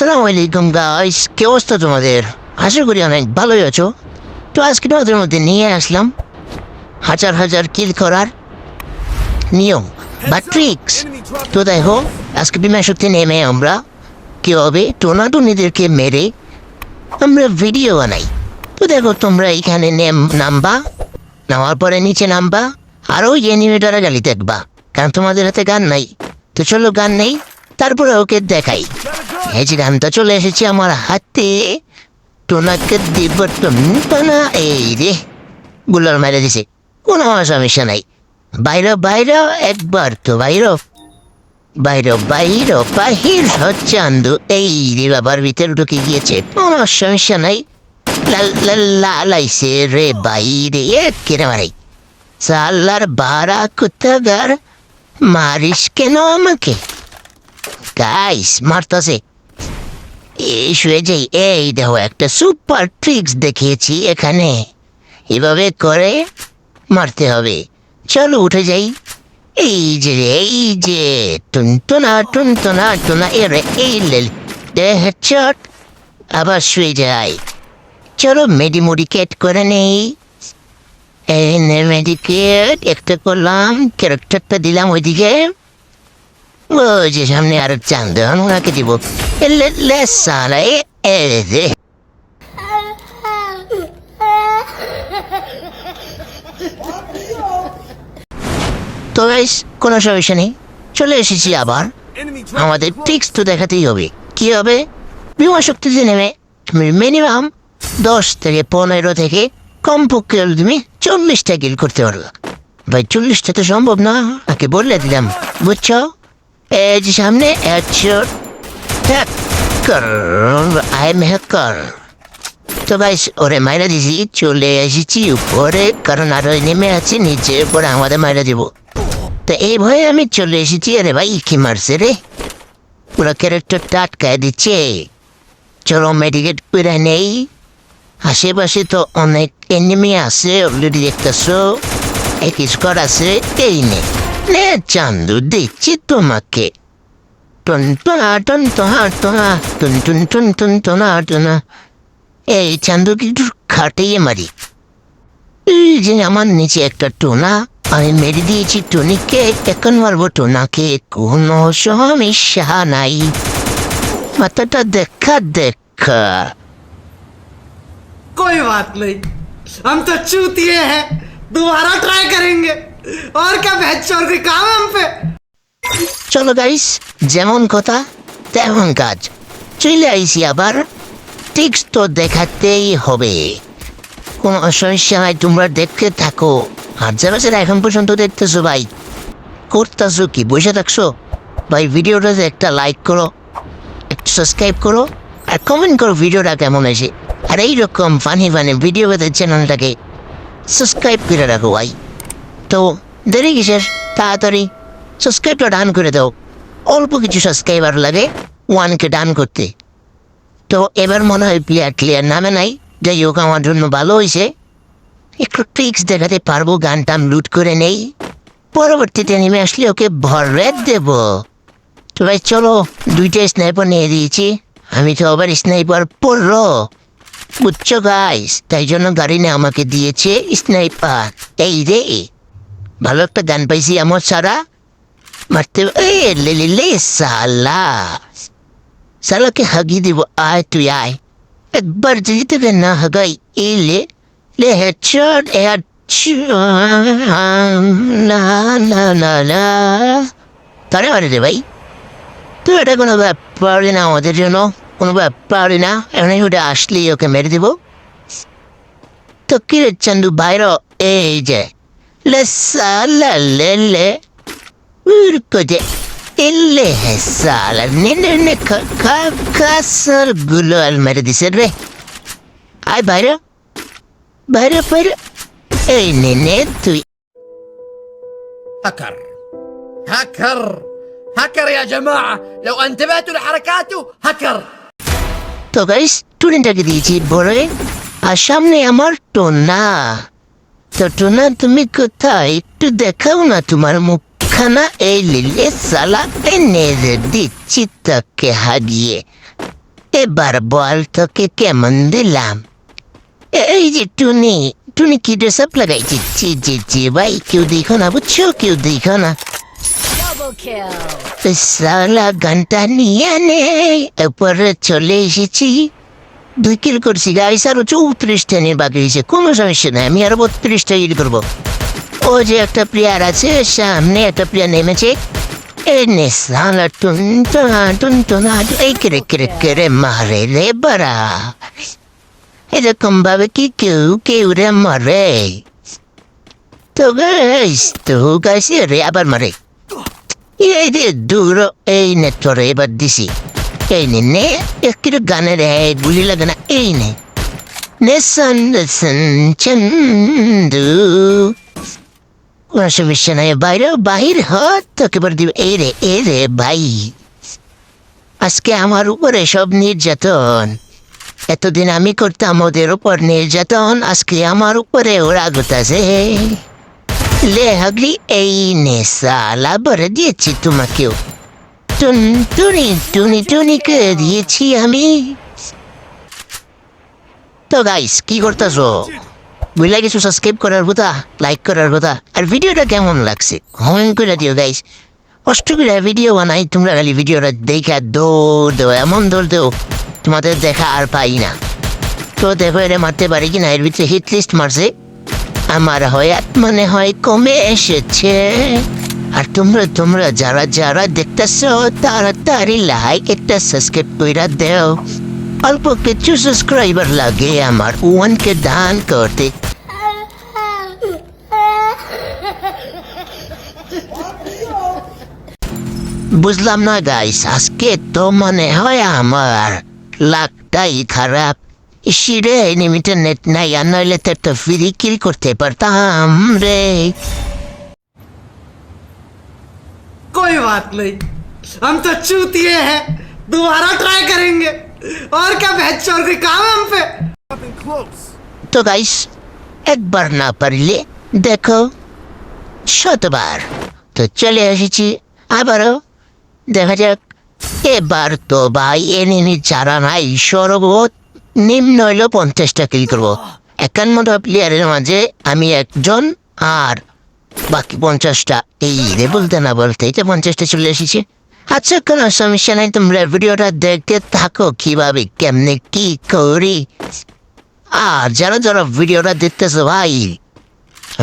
আসসালামু আলাইকুম গাইস কে অবস্থা তোমাদের? আশা করি অনেক ভালোই আছো। তো আজকে তোমাদের মধ্যে নিয়ে আসলাম হাজার হাজার কিল করার নিয়ম বা ট্রিক্স তো দেখো, আজকে বিমা শক্তি নেমে আমরা কীভাবে টোনাটুনিদেরকে মেরে আমরা ভিডিও বানাই। তো দেখো, তোমরা এখানে নেম নামবা, নামার পরে নিচে নামবা আরও এনিমেটারা গালি দেখবা, কারণ তোমাদের হাতে গান নাই। তো চলো গান নেই, তারপরে ওকে দেখাই। এই যে গানটা চলে এসেছে আমার হাতে। টোনাকে দিব টোনা এই রে গুলার মেরে দিছে। কোনো সমস্যা নাই বাইরে বাইরে, একবার তো বাইরে। বাইরে বাইরে, বাহির হচ্ছে আন্দু। এই রে বাবার ভিতরে ঢুকে গিয়েছে। কোনো সমস্যা নাই। লালাইছে রে বাইরে কেনে মারাই। সাল্লার বারা কুত্তাগার, মারিস কেন আমাকে? গাইস, মারতাছে। এই শুয়ে যাই এই দেখো, একটা সুপার ট্রিক্স দেখিয়েছি এখানে। এভাবে করে মারতে হবে। চলো উঠে যাই। এই যে এই যে, টুনটুনা টুনটুনা টুনা এরে এই লেল হেডশট। আবার শুয়ে যাই চলো মেডিমোডিকেট করে নেই। এই মেডিকেট, একটা করলাম, ক্যারেক্টারটা দিলাম ওইদিকে। ওই যে সামনে আরও চান্দ ওনাকে দিব। লেসালা এ রে। তো গাইস কোনো সমস্যা নেই। চলে এসেছি আবার। আমাদের ট্রিক্স তো দেখাতেই হবে। কি হবে? বিমা শক্তিতে নেমে, তুমি মিনিমাম দশ থেকে পনেরো থেকে কমপক্ষে তুমি চল্লিশটা কিল করতে পারবে। ভাই, চল্লিশটা তো সম্ভব না। আগে বললে দিলাম, বুঝছ? যে সামনে একশো হ্যাকার আই হ্যাকার তো ভাই ওরে মাইরা দিছি, চলে এসেছি উপরে, কারণ আরও নেমে আছে, নিচে উপরে আমাদের মাইরা দিব। তো এই ভয়ে আমি চলে এসেছি, আরে ভাই, কি মারছে রে? পুরো ক্যারেক্টারটা আটকায় দিচ্ছে। চলো মেডিকেট করে নেই। আশেপাশে তো অনেক এনিমি আছে অলরেডি দেখতেছো। এক স্কোয়াড আছে, এই নে। নে চান্দু দিচ্ছি তোমাকে টন টনা টন টনা টনা টুন টুন টুন টুন টনা টনা এই চান্দুকে একটু খাটিয়ে মারি এই যে আমার নিচে একটা টোনা আমি মেরে দিয়েছি টনিকে এখন মারবো টোনাকে কোনো সমস্যা নাই মাথাটা দেখা দেখা कोई बात नहीं हम तो चूतिए हैं दोबारा ट्राई करेंगे और क्या भैंस चोर कोई काम है हम पे চলো গাইস যেমন কথা তেমন কাজ চলে আইসি আবার টিক্স তো দেখাতেই হবে কোনো সমস্যা নাই তোমরা দেখতে থাকো হাজার হাজার এখন পর্যন্ত দেখতেছো ভাই করতেছো কি বসে থাকছো ভাই ভিডিওটাতে একটা লাইক করো একটু সাবস্ক্রাইব করো আর কমেন্ট করো ভিডিওটা কেমন আছে আর এইরকম ফানি ফানি ভিডিও পেতে চ্যানেলটাকে সাবস্ক্রাইব করে রাখো ভাই তো দেরি কিসের? তাড়াতাড়ি সাবস্ক্রাইবটা ডান করে দাও। অল্প কিছু সাবস্ক্রাইবার লাগে ওয়ানকে ডান করতে। তো এবার মনে হয় প্লেয়ার ক্লিয়ার নামে নাই। যাই হোক আমার জন্য ভালো হয়েছে একটু ট্রিক্স দেখাতে পারব গান টান লুট করে নেই। পরবর্তীতে নেমে আসলে ওকে ভরে দেব। তো ভাই, চলো, দুইটা স্নাইপার নিয়ে দিয়েছি। আমি তো আবার স্নাইপার পড়ল বুঝছ গাইস তাই জন্য গাড়ি নিয়ে আমাকে দিয়েছে স্নাইপার এই রে। ভালো একটা গান পাইছি আমার সারা। মারতে লে সালা। সালাকে হাগি দিব, আয় তুই আয়। একবার যদি তোকে না হাগাই এই লে হেডশট না না না। না রে ভাই। তো এটা কোনো ব্যাপার না আমাদের জন্য। কোনো ব্যাপার না। এমনি ওটা আসলেই ওকে মেরে দিব। তো কি রে চান্দু বাইর এই যে లస్సాలల్లెల్లె ఊరుకోదే اللي هالسالة كسر قولوا المرد سره. هاي بارا بارا بارا. ننتوي هكر هكر هكر يا جماعة. لو انتبهتوا لحركاته هكر تو guys, tu ne te gdiji bore, asham ne amar to. টোনা তুমি কোথায়? একটু দেখাও না তোমার মুখখানা। এই লিলে সালা এনে রে দিচ্ছি তাকে হারিয়ে। এবার বল তোকে কেমন দিলাম? এই যে টুনি টুনি কি ড্রেস আপ লাগাইছি? জি জি জি ভাই কেউ দেখো না বুঝছ? কেউ দেখো না। সালা গানটা নিয়ে নে এরপরে চলে এসেছি। দুই কিল করছি, গাইস, আরও চৌত্রিশটা নিয়ে বাকি হয়েছে। কোনো সমস্যা নেই, আমি আরও বত্রিশটা ইল করব। ও যে একটা প্লেয়ার আছে, সামনে একটা প্লেয়ার নেমেছে। এরকম ভাবে কি কেউ কেউ রে মারে। তো গাইস তো গাইস রে আবার মারে। এই দূর, এই নে তোরে এবার দিছি। এই নে। নেসন নেসন চন্দু কোনো সমস্যা নাই, বাইরে, বাহির হ, তোকে এবার দিবে, এই রে এই রে, ভাই। আজকে আমার উপরে সব নির্যাতন। এতদিন আমি করতাম ওদের উপর নির্যাতন, আজকে আমার উপরে ওরা গোতাছে লে হাগলি, এই নে, সালা, বলে দিয়েছি তোমাকেও। টুন, টুনি টুনি, টুনিকে দিয়েছি আমি। তো গাইস কি করতেছো? বুঝলা কিছু সাবস্ক্রাইব করার কথা লাইক করার কথা, আর ভিডিওটা কেমন লাগছে? কমেন্ট করে দিও গাইস কষ্ট করে ভিডিও বানাই, তোমরা খালি ভিডিওটা দেখে দৌড় দেও, এমন দৌড় দেও, তোমাদের দেখা আর পাই না। তো দেখো এটা মারতে পারি কি না এর ভিতরে হিট লিস্ট মারছে। আমার হয়াত মানে হয়, কমে এসেছে। আর তোমরা তোমরা যারা যারা দেখতেছ, তাড়াতাড়ি লাইক একটা সাবস্ক্রাইব কইরা দেও। অল্প কিছু সাবস্ক্রাইবার লাগে আমার ওয়ানকে দান করতে। বুঝলাম না গাইস আজকে তো মনে হয় আমার লাকটাই খারাপ। ইসিরে নিমিটে নেট নাই, আর নইলে তো একটা ফ্রি কিল করতে পারতাম রে। कोई बात नहीं हम तो चूतिए हैं दोबारा ट्राई करेंगे और क्या भैंस चोर कोई काम है हम पे তো গাইস একবার না পারলে দেখো শতবার তো চলে এসেছি আবারও দেখা যাক এবার তো ভাই এনিমি যারা নাই সর্বত নিম্ন হইলেও পঞ্চাশটা কিল করবো একান্নটা প্লেয়ারের মাঝে আমি একজন আর বাকি পঞ্চাশটা এই রে বলতে না বলতে, এই তো পঞ্চাশটা চলে এসেছে। আচ্ছা কোনো সমস্যা নাই, তোমরা ভিডিওটা দেখতে থাকো, কীভাবে, কেমনে, কি করি। আর যারা যারা ভিডিওটা দেখতেছো ভাই,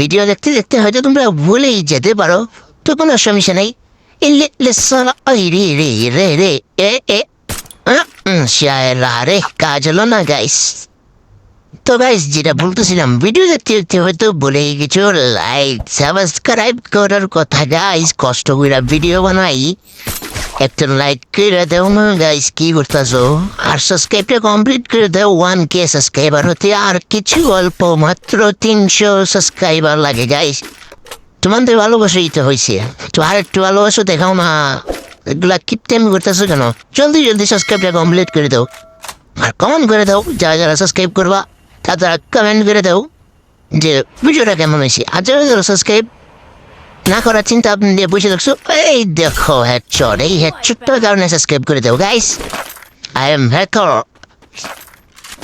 ভিডিও দেখতে দেখতে হয়তো তোমরা ভুলেই যেতে পারো, তো কোনো সমস্যা নেই। রে রে রে রে, এ এ রে কাজ হলো না গাইস তো গাইস যেটা বলতেছিলাম ভিডিও দেখতে দেখতে হয়তো বলে কিছু লাইক সাবস্ক্রাইব করার কথা গাইস কষ্ট করে ভিডিও বানাই। একটা লাইক করে দেও না গাইস কি করতেছো? আর সাবস্ক্রাইবটা কমপ্লিট করে দাও ওয়ান কে সাবস্ক্রাইবার হতে আর কিছু অল্প মাত্র তিনশো সাবস্ক্রাইবার লাগে গাইস তোমাদের ভালোবাসাই তো হয়েছে। তো আর একটু ভালোবাসো, দেখাও না। এগুলা কিপতে আমি করতেছো কেন? জলদি জলদি সাবস্ক্রাইবটা কমপ্লিট করে দাও। আর কমেন্ট করে দাও, যারা যারা সাবস্ক্রাইব করবা তারা কমেন্ট করে দাও যে ভিডিওটা কেমন হয়েছে। আর সাবস্ক্রাইব না করার চিন্তা আপনি দিয়ে বসে দেখছ এই দেখো হেডশট এই হেডশটটার কারণে সাবস্ক্রাইব করে দাও। গাইস আই এম হ্যাকার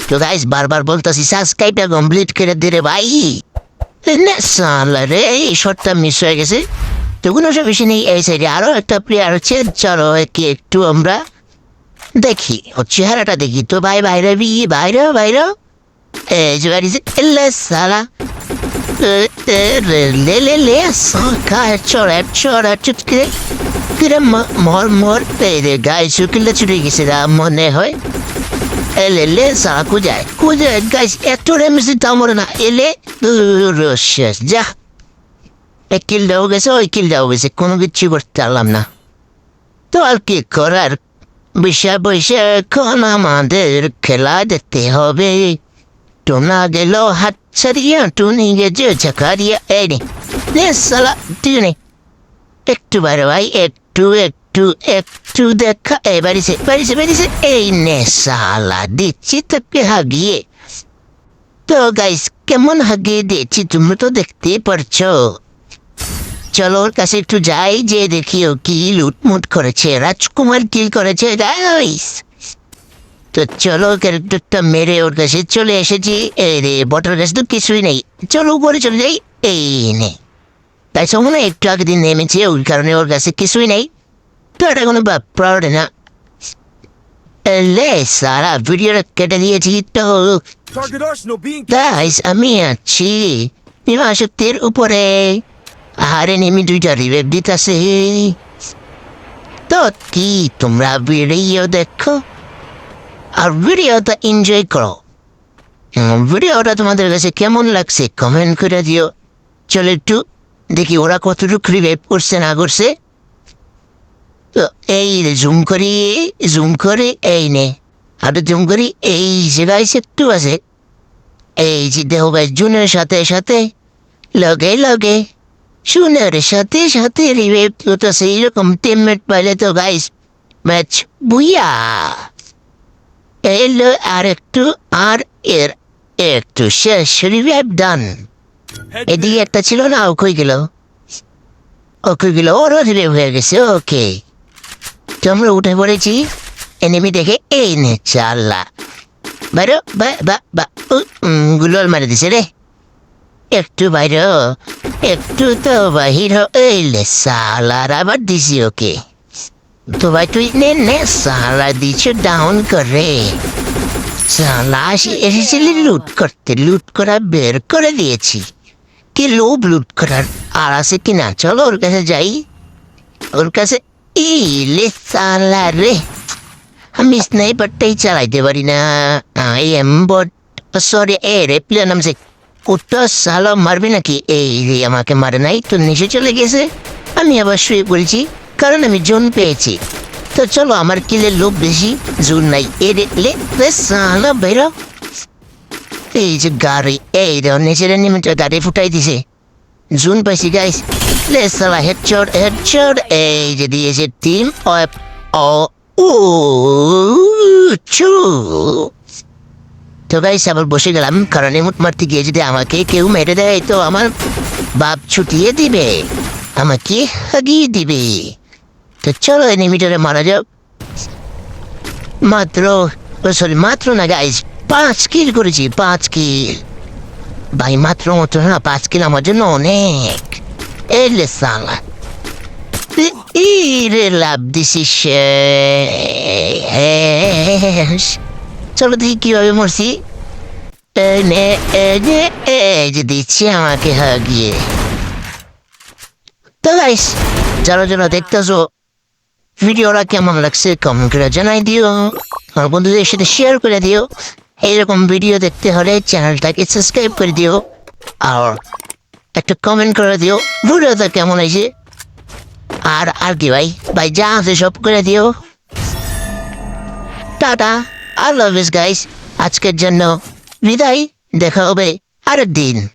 তো গাইস বারবার বলতেছি সাবস্ক্রাইবটা কমপ্লিট করে দিরে ভাই। রে, এই শটটা মিস হয়ে গেছে। তো কোনো বেশি নেই, এই সাইডে আরও একটা প্লেয়ার হচ্ছে চলো কি একটু আমরা দেখি। ওর চেহারাটা দেখি। তো ভাই বাইরে বি বাইরে বাইরে যে বাড়িতে এলে সালা লে লে লে সকা চড়া চড়া চুটকে কিরে মর মর পেরে গায়ে শুকিলে ছুটে গেছে রা মনে হয় এলে লে সালা কুজায় কুজায় গাইস এত রেমেসি তামরে না এলে শেষ যা এক কিল দেওয়া গেছে ওই কিল দেওয়া গেছে কোনো কিছু করতে পারলাম না তো আর কি করার বিষয় বসে এখন আমাদের খেলা দেখতে হবে তোমরা গেল হাত ছাড়িয়া টুনি গেছে ঝাঁকারিয়া এই নে নে সালা তুই নে একটু বাইরে ভাই একটু একটু একটু দেখা এই বাড়িছে বাড়িছে বাড়িছে এই নে সালা দিচ্ছি তোকে হাগিয়ে তো গাইস কেমন হাগিয়ে দিয়েছি তুমি তো দেখতেই পারছ চলো ওর কাছে একটু যাই যে দেখি ও কি লুটমুট করেছে রাজকুমার কি করেছে গাইস তো চলো ক্যারেক্টারটা মেরে ওর কাছে চলে এসেছি। এই রে বটার কাছে তো কিছুই নেই। চলো উপরে চলে যাই। এই নে। তাই সময় না একটু আগে দিন নেমেছে ওই কারণে ওর কাছে কিছুই নেই। তো এটা কোনো ব্যাপার না। লে সারা ভিডিওটা কেটে দিয়েছি তো। গাইস আমি আছি। শক্তির উপরে। আরে নেমি দুইটা রিভেভ দিতেছে। তো কি তোমরা ভিডিও দেখো? আর ভিডিওটা এনজয় করো। ভিডিওটা তোমাদের কাছে কেমন লাগছে কমেন্ট করে দিও। চলো একটু দেখি ওরা কতটুকু রিভেভ করছে, না করছে। তো এই জুম করি জুম করে, এই নে। আর জুম করি, এই জায়গায় একটু আছে। এই যে দেহ ভাই জুনের সাথে সাথে, লগে লগে শুনের সাথে সাথে রিভেভ করতেছে। এইরকম টিমমেট পাইলে তো গাইস ম্যাচ বুইয়া। এলো আর একটু। আর এর একটু শেষ রিভেভ ডান এদিকে একটা ছিল না ও কই গেল? ও কই গেল? ওরও রিভেভ হয়ে গেছে ওকে। তো আমরা উঠে পড়েছি। এনিমি দেখে এই নে চাল্লা। বাইরে বা বা বা গুলোল মারে দিছে রে। একটু বাইরে একটু তো বাহির। এই লে সালার আবার দিছি ওকে। তো ভাই তুই নে নে সালা দিছে ডাউন করে। সালা আসি- এসেছিলি লুট করতে, লুট করা বের করে দিয়েছি। কি লোভ লুট করার? আর আছে কিনা চলো ওর কাছে যাই। ওর কাছে ইলে সালা রে। আমি স্নাইপারটাই চালাইতে পারি না। এই এম্বট সরি, এ রে, প্লেয়ার নামছে ওটা সালা মারবে নাকি? এই রে আমাকে মারে নাই, তো নিচে চলে গেছে। আমি আবার শুয়ে পড়েছি। কারণ আমি জোন পেয়েছি। তো চলো, আমার কিলের লোভ বেশি, জোন নাই। এ রে, লে রে সালা বেরো এই যে গাড়ি, এই রে নিচে নেমে গাড়ি ফুটাই দিছে। জুন পাইছি গাইস লে, সালা হেডশট হেডশট এই যে দিয়েছে টিম ও ও, চু। তো গাইস আবার বসে গেলাম, কারণ এমুট মারতে গিয়ে যদি আমাকে কেউ মেরে দেয়, তো আমার বাপ ছুটিয়ে দিবে। আমাকে হাগিয়ে দিবে। তো চলো এনিমিটারে মারা যাও মাত্র সরি মাত্র না গাইস পাঁচ কিল করেছি, পাঁচ কিল ভাই, মাত্র মতো না, পাঁচ কিল আমার জন্য অনেক। এলে সালা। রে লাভ দিছি শেষ চলো দেখি কীভাবে মরছি। দিচ্ছি আমাকে হাগিয়ে। তো গাইস যারা যারা দেখতেছো ভিডিওটা কেমন লাগছে কমেন্ট করে জানাই দিও। আমার বন্ধুদের সাথে শেয়ার করে দিও। এইরকম ভিডিও দেখতে হলে চ্যানেলটাকে সাবস্ক্রাইব করে দিও। আর একটা কমেন্ট করে দিও। ভিডিওটা কেমন হয়েছে? আর আর কি ভাই? ভাই, যা আছে সব করে দিও। Tata. I love is guys আজকের জন্য বিদায়। দেখা হবে আরেক দিন